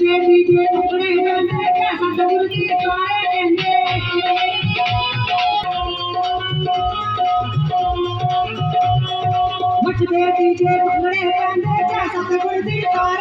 ਛੇਤੀ ਦੇ ਟੁਕੜੇ ਹੁੰਦੇ ਕਿ ਸੰਦੂਰ ਦੀ ਚਾਰੇ ਕਹਿੰਦੇ ਮੱਚਦੇ ਦੀ ਜੇ। ਟੁਕੜੇ ਕਹਿੰਦੇ ਕਿ ਸੰਦੂਰ ਦੀ ਚਾਰੇ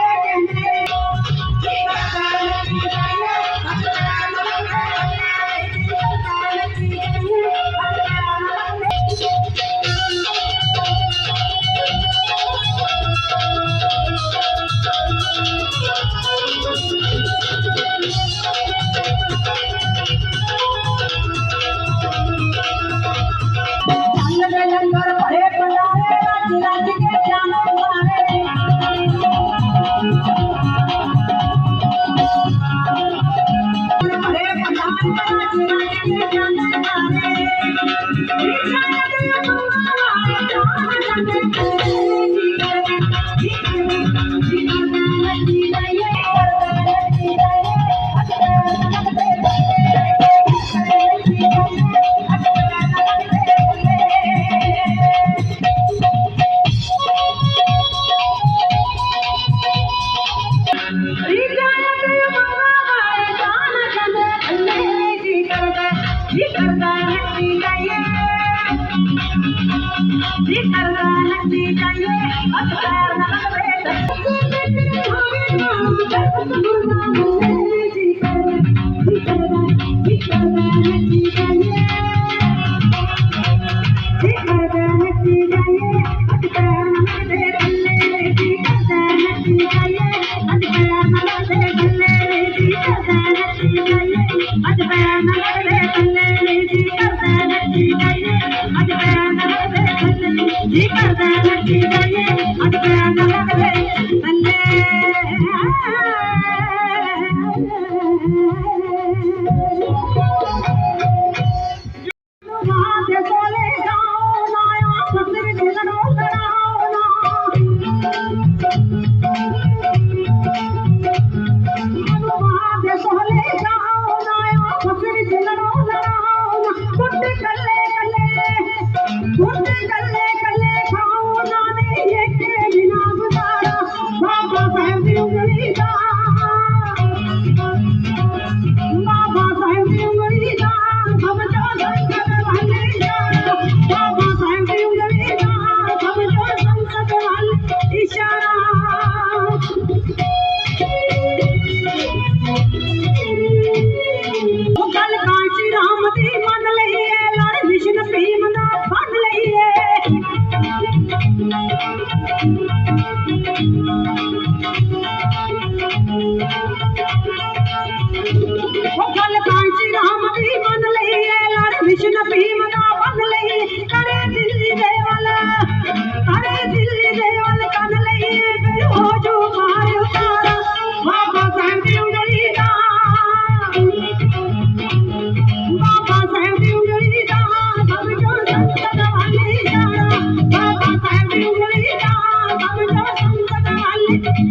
Thank you.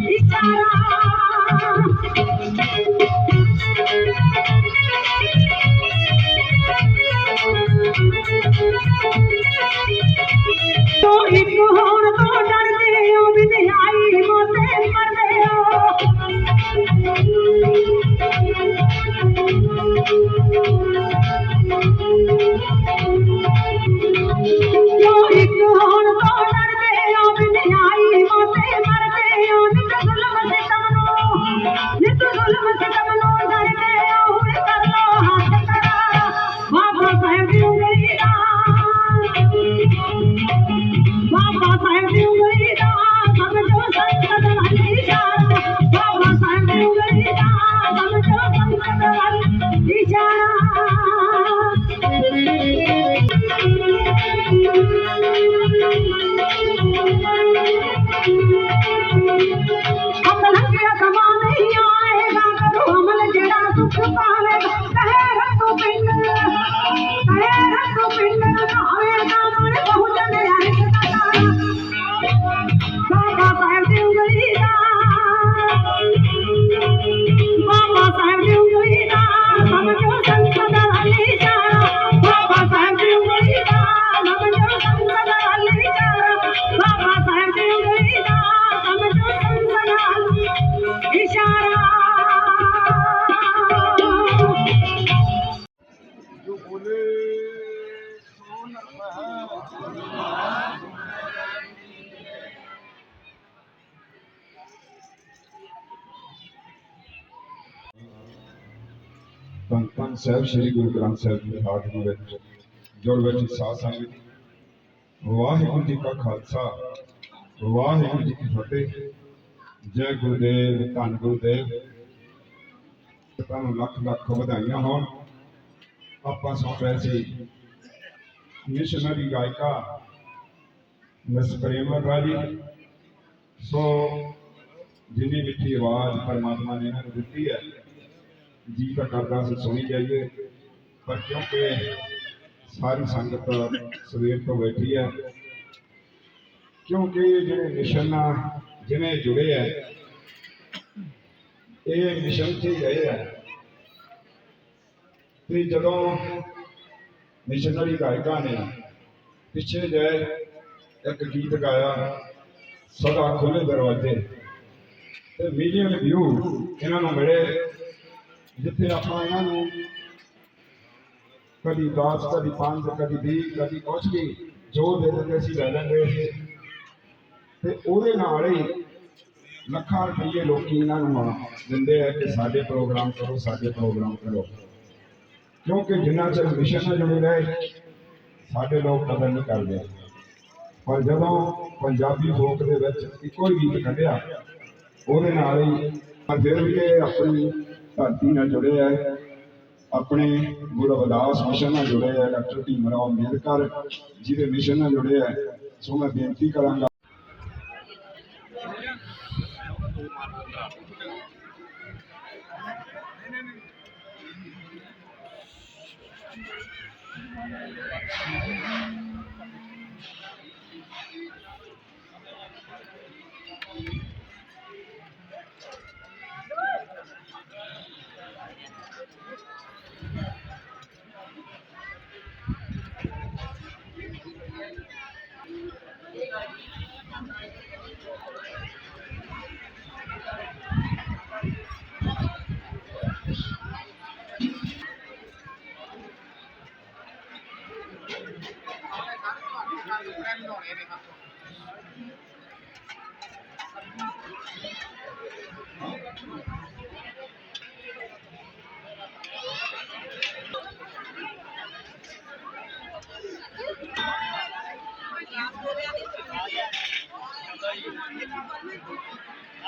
ਸਾਹਿਬ, ਸ੍ਰੀ ਗੁਰੂ ਗ੍ਰੰਥ ਸਾਹਿਬ ਜੀ ਦੀ ਹਾਜ਼ਰੀ ਵਿੱਚ, ਜੁੜ ਵਿੱਚ ਸਾਧ ਸੰਗਤ ਵਾਹਿਗੁਰੂ ਜੀ ਕਾ ਖਾਲਸਾ, ਵਾਹਿਗੁਰੂ ਜੀ ਕੀ ਫਤਿਹ। ਜੈ ਗੁਰਦੇਵ, ਧੰਨ ਗੁਰਦੇਵ। ਤੁਹਾਨੂੰ ਲੱਖ ਲੱਖ ਵਧਾਈਆਂ ਹੋਣ। ਆਪਾਂ ਸੁਣ ਰਹੇ ਸੀ, ਮਿਸ਼ਨਰੀ ਗਾਇਕਾ ਮਿਸ ਪ੍ਰੇਮਰ ਰਾਜੀ। ਸੋ ਜਿੰਨੀ ਮਿੱਠੀ ਆਵਾਜ਼ ਪਰਮਾਤਮਾ ਨੇ ਇਹਨਾਂ ਨੂੰ ਦਿੱਤੀ ਹੈ ਜੀ ਤਾਂ ਕਰਦਾ ਸੀ ਸੁਣੀ ਜਾਈਏ। ਪਰ ਕਿਉਂਕਿ ਸਾਰੀ ਸੰਗਤ ਸਵੇਰ ਤੋਂ ਬੈਠੀ ਹੈ, ਕਿਉਂਕਿ ਜਿਹੜੇ ਮਿਸ਼ਨ ਨਾਲ ਜਿਵੇਂ ਜੁੜੇ ਹੈ ਇਹ ਮਿਸ਼ਨ 'ਚ ਗਏ ਰਹੇ ਹੈ ਤੇ ਜਦੋਂ ਮਿਸ਼ਨਰੀ ਗਾਇਕਾਂ ਨੇ ਪਿੱਛੇ ਜੇ ਇੱਕ ਗੀਤ ਗਾਇਆ, ਸਦਾ ਖੁੱਲੇ ਦਰਵਾਜ਼ੇ ਤੇ ਮਿਲੀਅਨ ਵਿਊ ਇਹਨਾਂ ਨੂੰ ਮਿਲੇ। ਜਿੱਥੇ ਆਪਾਂ ਇਹਨਾਂ ਨੂੰ ਕਦੀ 10 ਕਦੀ 5 ਕਦੀ 20 ਕਦੀ ਕੁਛ ਵੀ ਜੋ ਦੇ ਦਿੰਦੇ ਸੀ, ਲੈ ਲੈਂਦੇ ਸੀ। ਤੇ ਉਹਦੇ ਨਾਲ ਹੀ ਲੱਖਾਂ ਰੁਪਏ ਲੋਕੀ ਇਹਨਾਂ ਨੂੰ ਦਿੰਦੇ ਆ ਕਿ ਸਾਡੇ ਪ੍ਰੋਗਰਾਮ ਕਰੋ, ਸਾਡੇ ਪ੍ਰੋਗਰਾਮ ਕਰੋ। ਕਿਉਂਕਿ ਜਿੰਨਾ ਚਿਰ ਮਿਸ਼ਨ ਨਾਲ ਜੁੜੇ ਰਹੇ, ਸਾਡੇ ਲੋਕ ਕਦਰ ਨਹੀਂ ਕਰਦੇ। ਪਰ ਜਦੋਂ ਪੰਜਾਬੀ ਫੋਕ ਦੇ ਵਿੱਚ ਇੱਕੋ ਹੀ ਗੀਤ ਕੱਢਿਆ, ਉਹਦੇ ਨਾਲ ਹੀ, ਪਰ ਫਿਰ ਵੀ ਇਹ ਆਪਣੀ ਧਰਤੀ ਨਾਲ ਜੁੜੇ ਆ। ਆਪਣੇ ਗੁਰੂ ਅਵਦਾਸ ਮਿਸ਼ਨ ਨਾਲ ਜੁੜੇ ਆ, ਡਾਕਟਰ ਭੀਮਰਾਓ ਅੰਬੇਦਕਰ ਜਿਹਦੇ ਮਿਸ਼ਨ ਨਾਲ ਜੁੜੇ ਆ। ਸੋ ਮੈਂ ਬੇਨਤੀ ਕਰਾਂਗਾ।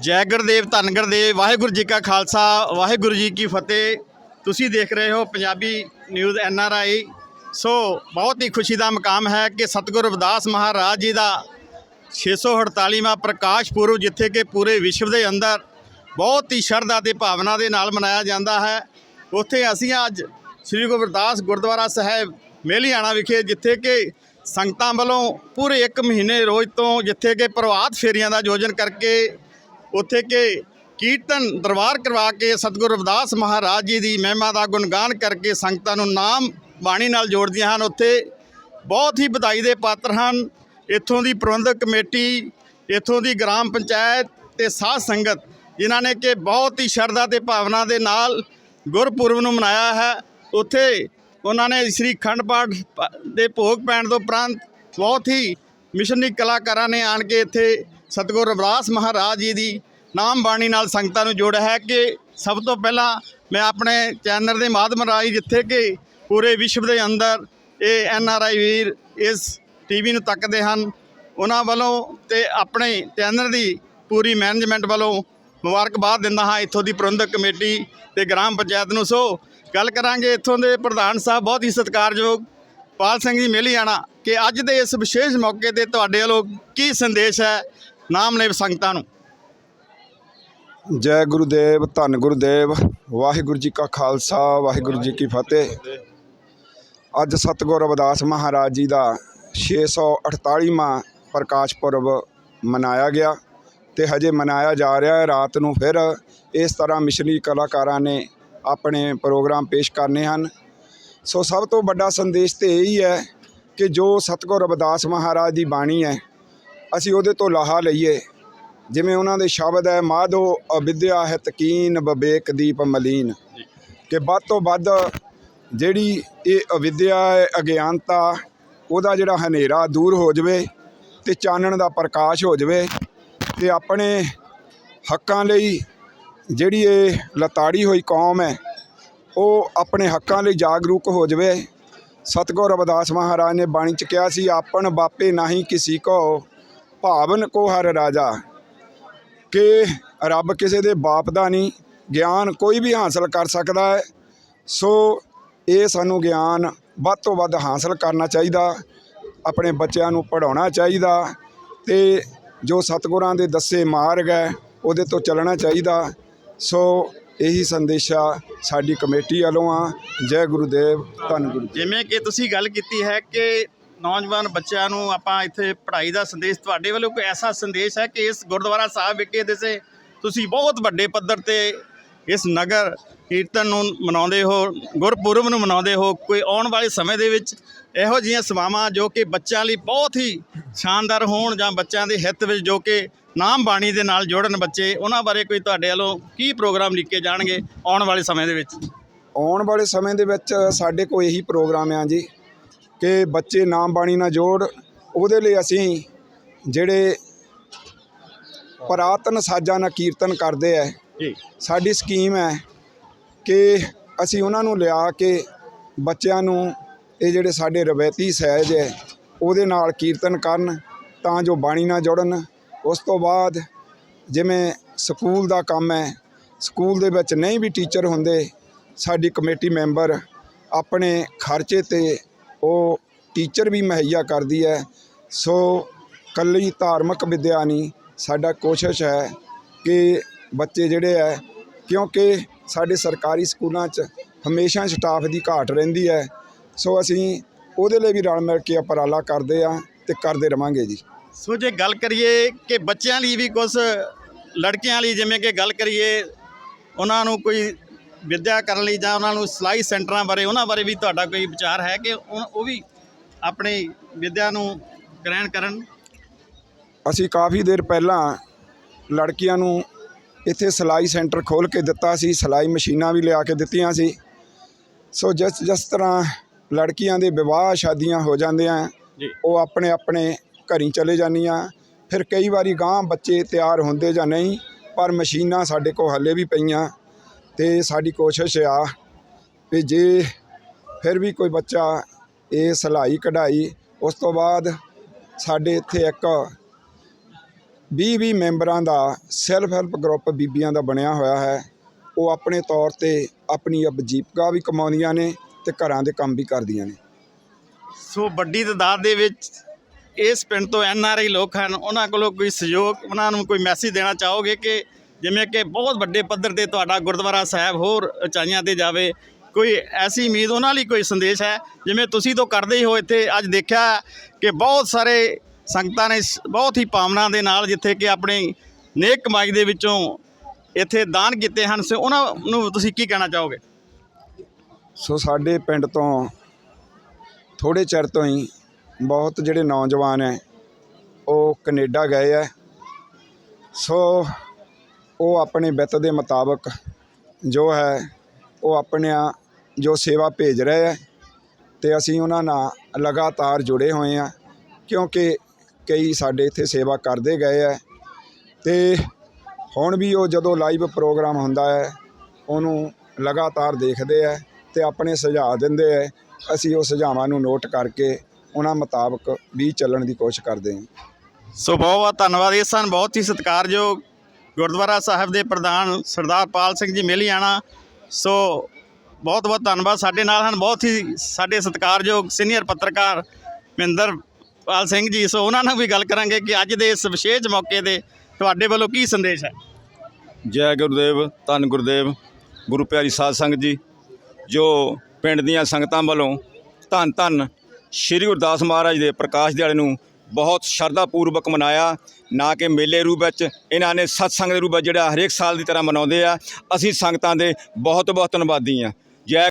ਜੈ ਗੁਰਦੇਵ, ਧੰਨ ਗੁਰਦੇਵ, ਵਾਹਿਗੁਰੂ ਜੀ ਕਾ ਖਾਲਸਾ, ਵਾਹਿਗੁਰੂ ਜੀ ਕੀ ਫਤਿਹ। ਤੁਸੀਂ ਦੇਖ ਰਹੇ ਹੋ Punjabi news N R I. So ਬਹੁਤ ਹੀ ਖੁਸ਼ੀ ਦਾ ਮਕਾਮ ਹੈ ਕਿ ਸਤਿਗੁਰੂ ਰਵਿਦਾਸ ਮਹਾਰਾਜ ਜੀ ਦਾ 648ਵਾਂ ਪ੍ਰਕਾਸ਼ ਪੁਰਬ, ਜਿੱਥੇ ਕਿ ਪੂਰੇ ਵਿਸ਼ਵ ਦੇ ਅੰਦਰ ਬਹੁਤ ਹੀ ਸ਼ਰਧਾ ਤੇ ਭਾਵਨਾ ਦੇ ਨਾਲ ਮਨਾਇਆ ਜਾਂਦਾ ਹੈ। ਉੱਥੇ ਅਸੀਂ ਅੱਜ ਸ੍ਰੀ ਗੁਰੂ ਰਵਿਦਾਸ ਗੁਰਦੁਆਰਾ ਸਾਹਿਬ, ਮੇਲੀਆਣਾ ਵਿਖੇ, ਜਿੱਥੇ ਕਿ ਸੰਗਤਾਂ ਵੱਲੋਂ ਪੂਰੇ 1 ਮਹੀਨੇ ਰੋਜ਼ ਤੋਂ ਜਿੱਥੇ ਕਿ ਪ੍ਰਭਾਤ ਫੇਰੀਆਂ ਦਾ ਆਯੋਜਨ ਕਰਕੇ ਉੱਥੇ ਕਿ ਕੀਰਤਨ ਦਰਬਾਰ ਕਰਵਾ ਕੇ ਸਤਿਗੁਰੂ ਰਵਿਦਾਸ ਮਹਾਰਾਜ ਜੀ ਦੀ ਮਹਿਮਾ ਦਾ ਗੁਣਗਾਨ ਕਰਕੇ ਸੰਗਤਾਂ ਨੂੰ ਨਾਮ ਬਾਣੀ ਨਾਲ ਜੋੜਦੀਆਂ ਹਨ। ਉੱਥੇ ਬਹੁਤ ਹੀ ਵਧਾਈ ਦੇ ਪਾਤਰ ਹਨ। ਇੱਥੋਂ ਦੀ ਪ੍ਰਬੰਧਕ ਕਮੇਟੀ, ਇੱਥੋਂ ਦੀ ਗ੍ਰਾਮ ਪੰਚਾਇਤ ਤੇ ਸਾਧ ਸੰਗਤ, ਜਿਨ੍ਹਾਂ ਨੇ ਕਿ ਬਹੁਤ ਹੀ ਸ਼ਰਧਾ ਤੇ ਭਾਵਨਾ ਦੇ ਨਾਲ ਗੁਰਪੁਰਬ ਨੂੰ ਮਨਾਇਆ ਹੈ। ਉੱਥੇ ਉਹਨਾਂ ਨੇ ਸ੍ਰੀ ਖੰਡ ਪਾਠ ਦੇ ਭੋਗ ਪੈਣ ਤੋਂ ਉਪਰੰਤ ਬਹੁਤ ਹੀ ਮਿਸ਼ਨਰੀ ਕਲਾਕਾਰਾਂ ਨੇ ਆਣ ਕੇ ਇੱਥੇ ਸਤਿਗੁਰੂ ਰਵਿਦਾਸ ਮਹਾਰਾਜ ਜੀ ਦੀ ਨਾਮ ਬਾਣੀ ਨਾਲ ਸੰਗਤਾਂ ਨੂੰ ਜੋੜਿਆ ਹੈ ਕਿ ਸਭ ਤੋਂ ਪਹਿਲਾਂ ਮੈਂ ਆਪਣੇ ਚੈਨਲ ਦੇ ਮਾਧਿਅਮ ਰਾਹੀਂ ਜਿੱਥੇ ਕਿ ਪੂਰੇ ਵਿਸ਼ਵ ਦੇ ਅੰਦਰ ਇਹ ਐਨ ਆਰ ਆਈ ਵੀਰ ਇਸ ਟੀਵੀ ਨੂੰ ਤੱਕਦੇ ਹਨ, ਉਹਨਾਂ ਵੱਲੋਂ ਤੇ ਆਪਣੇ ਚੈਨਲ ਦੀ ਪੂਰੀ ਮੈਨੇਜਮੈਂਟ ਵੱਲੋਂ ਮੁਬਾਰਕਬਾਦ ਦਿੰਦਾ ਹਾਂ ਇੱਥੋਂ ਦੀ ਪ੍ਰਬੰਧਕ ਕਮੇਟੀ ਤੇ ਗ੍ਰਾਮ ਪੰਚਾਇਤ ਨੂੰ। ਸੋ ਗੱਲ ਕਰਾਂਗੇ ਇੱਥੋਂ ਦੇ ਪ੍ਰਧਾਨ ਸਾਹਿਬ, ਬਹੁਤ ਹੀ ਸਤਿਕਾਰਯੋਗ ਪਾਲ ਸਿੰਘ ਜੀ ਮਿਲ ਜਾਣਾ ਕਿ ਅੱਜ ਦੇ ਇਸ ਵਿਸ਼ੇਸ਼ ਮੌਕੇ ਤੇ ਤੁਹਾਡੇ ਵੱਲੋਂ ਕੀ ਸੰਦੇਸ਼ ਹੈ ਨਾਮ ਨੇ ਸੰਗਤਾਂ ਨੂੰ? ਜੈ ਗੁਰੂਦੇਵ, ਧੰਨ ਗੁਰੂਦੇਵ, ਵਾਹਿਗੁਰੂ ਜੀ ਕਾ ਖਾਲਸਾ, ਵਾਹਿਗੁਰੂ ਜੀ ਕੀ ਫਤਿਹ। ਅੱਜ ਸਤਿਗੁਰ ਰਵਿਦਾਸ ਮਹਾਰਾਜ ਜੀ ਦਾ 648ਵਾਂ ਪ੍ਰਕਾਸ਼ ਪੁਰਬ ਮਨਾਇਆ ਗਿਆ ਤੇ ਹਜੇ ਮਨਾਇਆ ਜਾ ਰਿਹਾ ਹੈ। ਰਾਤ ਨੂੰ ਫਿਰ ਇਸ ਤਰ੍ਹਾਂ ਮਿਸ਼ਨਰੀ ਕਲਾਕਾਰਾਂ ਨੇ ਆਪਣੇ ਪ੍ਰੋਗਰਾਮ ਪੇਸ਼ ਕਰਨੇ ਹਨ। ਸੋ ਸਭ ਤੋਂ ਵੱਡਾ ਸੰਦੇਸ਼ ਤੇ ਇਹ ਹੀ ਹੈ ਕਿ ਜੋ ਸਤਿਗੁਰ ਰਵਿਦਾਸ ਮਹਾਰਾਜ ਦੀ ਬਾਣੀ ਹੈ, ਅਸੀਂ ਉਹਦੇ ਤੋਂ ਲਾਹਾ ਲਈਏ। ਜਿਵੇਂ ਉਹਨਾਂ ਦੇ ਸ਼ਬਦ ਹੈ, ਮਾਧੋ ਅਵਿਦਿਆ ਹੈ ਤਕੀਨ ਵਿਵੇਕ ਦੀਪ ਮਲੀਨ। ਕਿ ਵੱਧ ਤੋਂ ਵੱਧ ਜਿਹੜੀ ਇਹ ਅਵਿਦਿਆ ਹੈ, ਅਗਿਆਨਤਾ, ਉਹਦਾ ਜਿਹੜਾ ਹਨੇਰਾ ਦੂਰ ਹੋ ਜਾਵੇ ਤੇ ਚਾਨਣ ਦਾ ਪ੍ਰਕਾਸ਼ ਹੋ ਜਾਵੇ ਤੇ ਆਪਣੇ ਹੱਕਾਂ ਲਈ ਜਿਹੜੀ ਇਹ ਲਤਾੜੀ ਹੋਈ ਕੌਮ ਹੈ, ਉਹ ਆਪਣੇ ਹੱਕਾਂ ਲਈ ਜਾਗਰੂਕ ਹੋ ਜਾਵੇ। ਸਤਿਗੁਰ ਰਵਿਦਾਸ ਮਹਾਰਾਜ ਨੇ ਬਾਣੀ ਚ ਕਿਹਾ ਸੀ, ਆਪਣ ਬਾਪੇ ਨਹੀਂ ਕਿਸੀ ਕੋ, ਭਾਵਨ ਕੋ ਹਰ ਰਾਜਾ। ਕਿ ਰੱਬ ਕਿਸੇ ਦੇ ਬਾਪ ਦਾ ਨਹੀਂ, ਗਿਆਨ ਕੋਈ ਵੀ ਹਾਸਲ ਕਰ ਸਕਦਾ ਹੈ। ਸੋ ਇਹ ਸਾਨੂੰ ਗਿਆਨ ਵੱਧ ਤੋਂ ਵੱਧ ਹਾਸਲ ਕਰਨਾ ਚਾਹੀਦਾ, ਆਪਣੇ ਬੱਚਿਆਂ ਨੂੰ ਪੜਾਉਣਾ ਚਾਹੀਦਾ ਤੇ ਜੋ ਸਤਿਗੁਰਾਂ ਦੇ ਦੱਸੇ ਮਾਰਗ ਹੈ, ਉਹਦੇ ਤੋਂ ਚੱਲਣਾ ਚਾਹੀਦਾ। ਸੋ ਇਹੀ ਸੰਦੇਸ਼ਾ ਸਾਡੀ ਕਮੇਟੀ ਵੱਲੋਂ ਆ। ਜੈ ਗੁਰੂਦੇਵ ਧੰਨ ਗੁਰੂ ਜਿਵੇਂ ਕਿ ਤੁਸੀਂ ਗੱਲ ਕੀਤੀ ਹੈ ਕਿ ਨੌਜਵਾਨ ਬੱਚਿਆਂ ਨੂੰ ਆਪਾਂ ਇੱਥੇ ਪੜ੍ਹਾਈ ਦਾ ਸੰਦੇਸ਼, ਤੁਹਾਡੇ ਵੱਲੋਂ ਕੋਈ ਐਸਾ ਸੰਦੇਸ਼ ਹੈ ਕਿ ਇਸ ਗੁਰਦੁਆਰਾ ਸਾਹਿਬ ਵਿਖੇ ਦੇਸੇ ਤੁਸੀਂ ਬਹੁਤ ਵੱਡੇ ਪੱਧਰ ਤੇ ਇਸ ਨਗਰ ਕੀਰਤਨ ਨੂੰ ਮਨਾਉਂਦੇ ਹੋ, ਗੁਰਪੁਰਬ ਨੂੰ ਮਨਾਉਂਦੇ ਹੋ, ਕੋਈ ਆਉਣ ਵਾਲੇ ਸਮੇਂ ਦੇ ਵਿੱਚ ਇਹੋ ਜਿਹੀਆਂ ਸੇਵਾਵਾਂ ਜੋ ਕਿ ਬੱਚਿਆਂ ਲਈ ਬਹੁਤ ਹੀ ਸ਼ਾਨਦਾਰ ਹੋਣ ਜਾਂ ਬੱਚਿਆਂ ਦੇ ਹਿੱਤ ਵਿੱਚ ਜੋ ਕਿ ਨਾਮ ਬਾਣੀ ਦੇ ਨਾਲ ਜੋੜਨ ਬੱਚੇ, ਉਹਨਾਂ ਬਾਰੇ ਕੋਈ ਤੁਹਾਡੇ ਵੱਲੋਂ ਕੀ ਪ੍ਰੋਗਰਾਮ ਲਿਖੇ ਜਾਣਗੇ ਆਉਣ ਵਾਲੇ ਸਮੇਂ ਦੇ ਵਿੱਚ? ਆਉਣ ਵਾਲੇ ਸਮੇਂ ਦੇ ਵਿੱਚ ਸਾਡੇ ਕੋਲ ਇਹੀ ਪ੍ਰੋਗਰਾਮ ਆ ਜੀ ਕਿ ਬੱਚੇ ਨਾਮ ਬਾਣੀ ਨਾਲ ਜੋੜ, ਉਹਦੇ ਲਈ ਅਸੀਂ ਜਿਹੜੇ ਪੁਰਾਤਨ ਸਾਜ਼ਾਂ ਨਾਲ ਕੀਰਤਨ ਕਰਦੇ ਆ ਜੀ। ਸਾਡੀ ਸਕੀਮ ਹੈ ਕਿ ਅਸੀਂ ਉਹਨਾਂ ਨੂੰ ਲਿਆ ਕੇ ਬੱਚਿਆਂ ਨੂੰ ਇਹ ਜਿਹੜੇ ਸਾਡੇ ਰਵਾਇਤੀ ਸਹਿਜ ਹੈ, ਉਹਦੇ ਨਾਲ ਕੀਰਤਨ ਕਰਨ, ਤਾਂ ਜੋ ਬਾਣੀ ਨਾਲ ਜੁੜਨ। ਉਸ ਤੋਂ ਬਾਅਦ ਜਿਵੇਂ ਸਕੂਲ ਦਾ ਕੰਮ ਹੈ, ਸਕੂਲ ਦੇ ਵਿੱਚ ਨਹੀਂ ਵੀ ਟੀਚਰ ਹੁੰਦੇ, ਸਾਡੀ ਕਮੇਟੀ ਮੈਂਬਰ ਆਪਣੇ ਖਰਚੇ ਤੇ ਉਹ ਟੀਚਰ ਵੀ ਮੁਹੱਈਆ ਕਰਦੀ ਹੈ। ਸੋ ਕੱਲੀ ਧਾਰਮਿਕ ਵਿਦਿਆ ਨਹੀਂ, ਸਾਡਾ ਕੋਸ਼ਿਸ਼ ਹੈ ਕਿ ਬੱਚੇ ਜਿਹੜੇ ਹੈ ਕਿਉਂਕਿ ਸਾਡੇ ਸਰਕਾਰੀ ਸਕੂਲਾਂ 'ਚ ਹਮੇਸ਼ਾ ਸਟਾਫ ਦੀ ਘਾਟ ਰਹਿੰਦੀ ਹੈ। ਸੋ ਅਸੀਂ ਉਹਦੇ ਲਈ ਵੀ ਰਲ ਮਿਲ ਕੇ ਉਪਰਾਲਾ ਕਰਦੇ ਆ ਤੇ ਕਰਦੇ ਰਵਾਂਗੇ ਜੀ। ਸੋ ਜੇ ਗੱਲ ਕਰੀਏ ਕਿ ਬੱਚਿਆਂ ਲਈ ਵੀ ਕੁਝ ਲੜਕੀਆਂ ਲਈ ਜਿਵੇਂ ਕਿ ਗੱਲ ਕਰੀਏ ਉਹਨਾਂ ਨੂੰ ਕੋਈ ਵਿੱਦਿਆ ਕਰਨ ਲਈ ਜਾਂ ਉਹਨਾਂ ਨੂੰ ਸਿਲਾਈ ਸੈਂਟਰਾਂ ਬਾਰੇ ਉਹਨਾਂ ਬਾਰੇ ਵੀ ਤੁਹਾਡਾ ਕੋਈ ਵਿਚਾਰ ਹੈ ਕਿ ਉਹ ਉਹ ਵੀ ਆਪਣੀ ਵਿੱਦਿਆ ਨੂੰ ਗ੍ਰਹਿਣ ਕਰਨ? ਅਸੀਂ ਕਾਫੀ ਦੇਰ ਪਹਿਲਾਂ ਲੜਕੀਆਂ ਨੂੰ ਇੱਥੇ ਸਿਲਾਈ ਸੈਂਟਰ ਖੋਲ ਕੇ ਦਿੱਤਾ ਸੀ ਸਿਲਾਈ ਮਸ਼ੀਨਾਂ ਵੀ ਲਿਆ ਕੇ ਦਿੱਤੀਆਂ ਸੀ। ਸੋ ਜਿਸ ਜਿਸ ਤਰ੍ਹਾਂ ਲੜਕੀਆਂ ਦੇ ਵਿਵਾਹ ਸ਼ਾਦੀਆਂ ਹੋ ਜਾਂਦੀਆਂ ਜੀ। ਉਹ ਆਪਣੇ ਆਪਣੇ ਘਰੀ ਚਲੇ ਜਾਂਦੀਆਂ। ਫਿਰ ਕਈ ਵਾਰੀ ਗਾਂ ਬੱਚੇ ਤਿਆਰ ਹੁੰਦੇ ਜਾਂ ਨਹੀਂ ਪਰ ਮਸ਼ੀਨਾਂ ਸਾਡੇ ਕੋਲ ਹੱਲੇ ਵੀ ਪਈਆਂ ਤੇ ਸਾਡੀ ਕੋਸ਼ਿਸ਼ ਆ ਵੀ ਜੇ ਫਿਰ ਵੀ ਕੋਈ ਬੱਚਾ ਇਹ ਸਿਲਾਈ ਕਢਾਈ ਉਸ ਤੋਂ ਬਾਅਦ ਸਾਡੇ ਇੱਥੇ ਇੱਕ ਵੀਹ ਵੀਹ ਮੈਂਬਰਾਂ ਦਾ ਸੈਲਫ ਹੈਲਪ ਗਰੁੱਪ ਬੀਬੀਆਂ ਦਾ ਬਣਿਆ ਹੋਇਆ ਹੈ। ਉਹ ਆਪਣੇ ਤੌਰ ਤੇ ਆਪਣੀ ਅਬਜੀਵਕਾ ਵੀ ਕਮਾਉਂਦੀਆਂ ਨੇ ਅਤੇ ਘਰਾਂ ਦੇ ਕੰਮ ਵੀ ਕਰਦੀਆਂ ਨੇ। ਸੋ ਵੱਡੀ ਤਦਾਦ ਦੇ ਵਿੱਚ ਇਸ ਪਿੰਡ ਤੋਂ ਐਨ ਆਰ ਆਈ ਲੋਕ ਹਨ। ਉਹਨਾਂ ਕੋਲੋਂ ਕੋਈ ਸਹਿਯੋਗ, ਉਹਨਾਂ ਨੂੰ ਕੋਈ ਮੈਸੇਜ ਦੇਣਾ ਚਾਹੋਗੇ ਕਿ ਜਿਵੇਂ ਕਿ ਬਹੁਤ ਵੱਡੇ ਪੱਧਰ ਤੇ ਤੁਹਾਡਾ ਗੁਰਦੁਆਰਾ ਸਾਹਿਬ ਹੋਰ ਉਚਾਈਆਂ ਤੇ ਜਾਵੇ? ਕੋਈ ਐਸੀ ਉਮੀਦ ਉਹਨਾਂ ਲਈ ਕੋਈ ਸੰਦੇਸ਼ ਹੈ? ਜਿਵੇਂ ਤੁਸੀਂ ਤੋਂ ਕਰਦੇ ਹੀ ਹੋ ਇੱਥੇ, ਅੱਜ ਦੇਖਿਆ ਕਿ ਬਹੁਤ ਸਾਰੇ ਸੰਗਤਾਂ ਨੇ ਬਹੁਤ ਹੀ ਭਾਵਨਾ ਦੇ ਨਾਲ ਜਿੱਥੇ ਕਿ ਆਪਣੀ ਨੇਕ ਕਮਾਈ ਦੇ ਵਿੱਚੋਂ ਇੱਥੇ ਦਾਨ ਕੀਤੇ ਹਨ। ਸੋ ਉਹਨਾਂ ਨੂੰ ਤੁਸੀਂ ਕੀ ਕਹਿਣਾ ਚਾਹੋਗੇ? ਸੋ ਸਾਡੇ ਪਿੰਡ ਤੋਂ ਥੋੜੇ ਚਿਰ ਤੋਂ ਹੀ ਬਹੁਤ ਜਿਹੜੇ ਨੌਜਵਾਨ ਹੈ, ਉਹ ਕੈਨੇਡਾ ਗਏ ਹੈ। ਸੋ ਉਹ ਆਪਣੇ ਵਿੱਤ ਦੇ ਮੁਤਾਬਕ ਜੋ ਹੈ, ਉਹ ਆਪਣਿਆਂ ਜੋ ਸੇਵਾ ਭੇਜ ਰਹੇ ਹੈ ਤੇ ਅਸੀਂ ਉਹਨਾਂ ਨਾਲ ਲਗਾਤਾਰ ਜੁੜੇ ਹੋਏ ਹਾਂ। ਕਿਉਂਕਿ ਕਈ ਸਾਡੇ ਇੱਥੇ ਸੇਵਾ ਕਰਦੇ ਗਏ ਹੈ ਅਤੇ ਹੁਣ ਵੀ ਉਹ ਜਦੋਂ ਲਾਈਵ ਪ੍ਰੋਗਰਾਮ ਹੁੰਦਾ ਹੈ, ਉਹਨੂੰ ਲਗਾਤਾਰ ਦੇਖਦੇ ਹੈ ਅਤੇ ਆਪਣੇ ਸੁਝਾਅ ਦਿੰਦੇ ਹੈ ਅਸੀਂ ਉਹ ਸੁਝਾਵਾਂ ਨੂੰ ਨੋਟ ਕਰਕੇ ਉਹਨਾਂ ਮੁਤਾਬਕ ਵੀ ਚੱਲਣ ਦੀ ਕੋਸ਼ਿਸ਼ ਕਰਦੇ ਹਾਂ। ਸੋ ਬਹੁਤ ਬਹੁਤ ਧੰਨਵਾਦ। ਇਹ ਸਨ ਬਹੁਤ ਹੀ ਸਤਿਕਾਰਯੋਗ ਗੁਰਦੁਆਰਾ ਸਾਹਿਬ ਦੇ ਪ੍ਰਧਾਨ ਸਰਦਾਰ ਪਾਲ ਸਿੰਘ ਜੀ ਮੇਲੀਆਣਾ ਸੋ ਬਹੁਤ ਬਹੁਤ ਧੰਨਵਾਦ। ਸਾਡੇ ਨਾਲ ਹਨ ਬਹੁਤ ਹੀ ਸਾਡੇ ਸਤਿਕਾਰਯੋਗ ਸੀਨੀਅਰ ਪੱਤਰਕਾਰ ਮਹਿੰਦਰ ਪਾਲ ਸਿੰਘ ਜੀ, ਸੋ ਉਹਨਾਂ ਨਾਲ ਵੀ ਗੱਲ ਕਰਾਂਗੇ ਕਿ ਅੱਜ ਦੇ ਇਸ ਵਿਸ਼ੇਸ਼ ਮੌਕੇ ਤੇ ਤੁਹਾਡੇ ਵੱਲੋਂ ਕੀ ਸੰਦੇਸ਼ ਹੈ? ਜੈ ਗੁਰਦੇਵ, ਧੰਨ ਗੁਰਦੇਵ, ਗੁਰੂ ਪਿਆਰੀ ਸਾਧ ਸੰਗਤ ਜੀ, ਜੋ ਪਿੰਡ ਦੀਆਂ ਸੰਗਤਾਂ ਵੱਲੋਂ ਧੰਨ ਧੰਨ ਸ੍ਰੀ ਗੁਰਦਾਸ ਮਹਾਰਾਜ ਦੇ ਪ੍ਰਕਾਸ਼ ਦਿਹਾੜੇ ਨੂੰ ਬਹੁਤ ਸ਼ਰਧਾ ਪੂਰਵਕ ਮਨਾਇਆ, ਨਾ ਕਿ ਮੇਲੇ ਰੂਪ ਵਿੱਚ, ਇਹਨਾਂ ਨੇ ਸਤਸੰਗ ਦੇ ਰੂਪ ਵਿੱਚ ਜਿਹੜਾ ਹਰੇਕ ਸਾਲ ਦੀ ਤਰ੍ਹਾਂ ਮਨਾਉਂਦੇ ਆ, ਅਸੀਂ ਸੰਗਤਾਂ ਦੇ ਬਹੁਤ ਬਹੁਤ ਧੰਨਵਾਦੀ ਆ ਜੈ